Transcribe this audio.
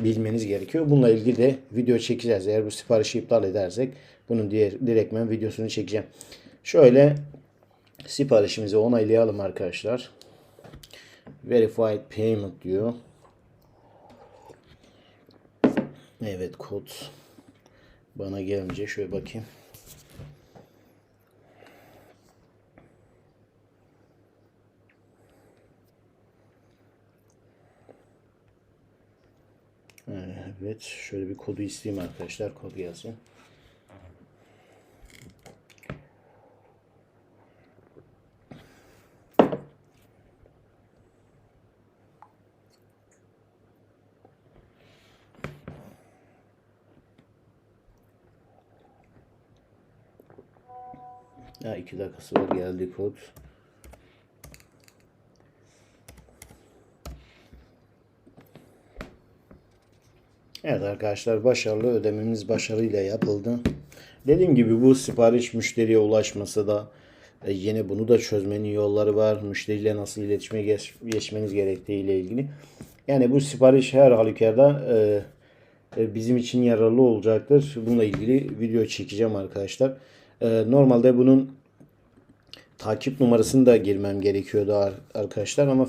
bilmeniz gerekiyor. Bununla ilgili de video çekeceğiz. Eğer bu siparişi iptal edersek bunun diğer direktmen videosunu çekeceğim. Şöyle siparişimizi onaylayalım arkadaşlar. Verified payment diyor. Evet kod bana gelince şöyle bakayım. Evet şöyle bir kodu isteyeyim arkadaşlar kod gelsin. Ya iki dakikası var geldi kod. Evet arkadaşlar başarılı ödememiz başarıyla yapıldı. Dediğim gibi bu sipariş müşteriye ulaşması da e, yine bunu da çözmenin yolları var. Müşteriyle nasıl iletişime geç, geçmeniz gerektiği ile ilgili. Yani bu sipariş her halükarda e, e, bizim için yararlı olacaktır. Bununla ilgili video çekeceğim arkadaşlar. E, normalde bunun takip numarasını da girmem gerekiyordu ar- arkadaşlar ama